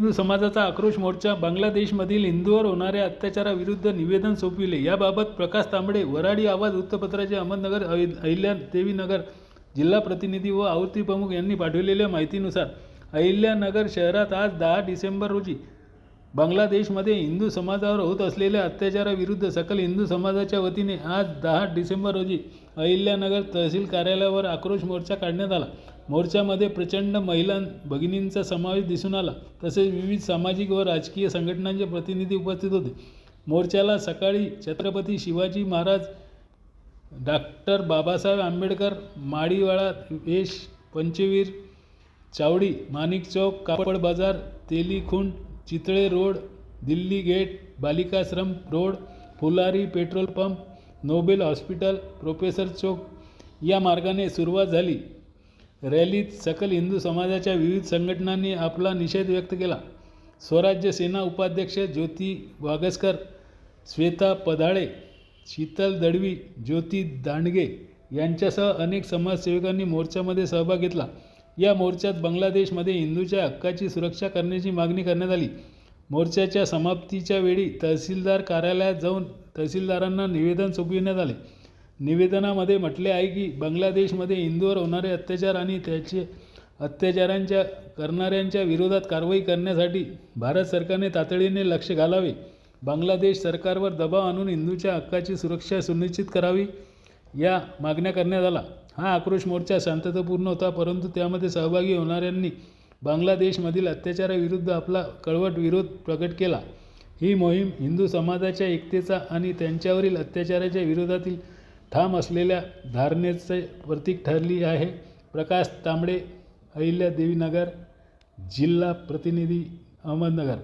हिंदू समाजाचा आक्रोश मोर्चा बांगलादेशमधील हिंदूवर होणाऱ्या अत्याचाराविरुद्ध निवेदन सोपविले. याबाबत प्रकाश तांबडे वराडी आवाज वृत्तपत्राचे अहमदनगर अहिल्या देवीनगर जिल्हा प्रतिनिधी व आवृत्ती प्रमुख यांनी पाठविलेल्या माहितीनुसार अहिल्यानगर शहरात आज दहा डिसेंबर रोजी बांगलादेशमध्ये हिंदू समाजावर होत असलेल्या अत्याचाराविरुद्ध सकल हिंदू समाजाच्या वतीने आज दहा डिसेंबर रोजी अहिल्यानगर तहसील कार्यालयावर आक्रोश मोर्चा काढण्यात आला. मोर्चामध्ये प्रचंड महिला भगिनींचा समावेश दिसून आला. तसेच विविध सामाजिक व राजकीय संघटनांचे प्रतिनिधी उपस्थित होते. मोर्चाला सकाळी छत्रपती शिवाजी महाराज डॉक्टर बाबासाहेब आंबेडकर माडीवाळा वेश पंचवीर चावडी Manik Chowk Kapad Bazar Telikhund Chitale road Delhi gate Balikashram road Phulari petrol pump Nobel hospital professor Chowk या मार्गाने सुरुवात झाली. रॅलीत सकल हिंदू समाजाच्या विविध संघटनांनी आपला निषेध व्यक्त केला. स्वराज्य सेना उपाध्यक्ष ज्योती वागसकर श्वेता पधाळे शीतल दडवी ज्योती दांडगे यांच्यासह अनेक समाजसेवकांनी मोर्चामध्ये सहभाग घेतला. या मोर्चात बांगलादेशमध्ये हिंदूच्या हक्काची सुरक्षा करण्याची मागणी करण्यात आली. मोर्चाच्या समाप्तीच्या वेळी तहसीलदार कार्यालयात जाऊन तहसीलदारांना निवेदन सोपविण्यात आले. निवेदनामध्ये म्हटले आहे की बांगलादेशमध्ये हिंदूवर होणारे अत्याचार आणि त्याचे अत्याचारांच्या करणाऱ्यांच्या विरोधात कारवाई करण्यासाठी भारत सरकारने तातडीने लक्ष घालावे. बांगलादेश सरकारवर दबाव आणून हिंदूच्या हक्काची सुरक्षा सुनिश्चित करावी या मागण्या करण्यात आला हा आक्रोश मोर्चा शांततापूर्ण होता परंतु त्यामध्ये सहभागी होणाऱ्यांनी बांगलादेशमधील अत्याचाराविरुद्ध आपला कळवट विरोध प्रकट केला. ही मोहीम हिंदू समाजाच्या एकतेचा आणि त्यांच्यावरील अत्याचाराच्या विरोधातील ठाम असलेल्या धारणेचे प्रतीक ठरली आहे. प्रकाश तांबडे अहिल्या देवीनगर जिल्हा प्रतिनिधी अहमदनगर.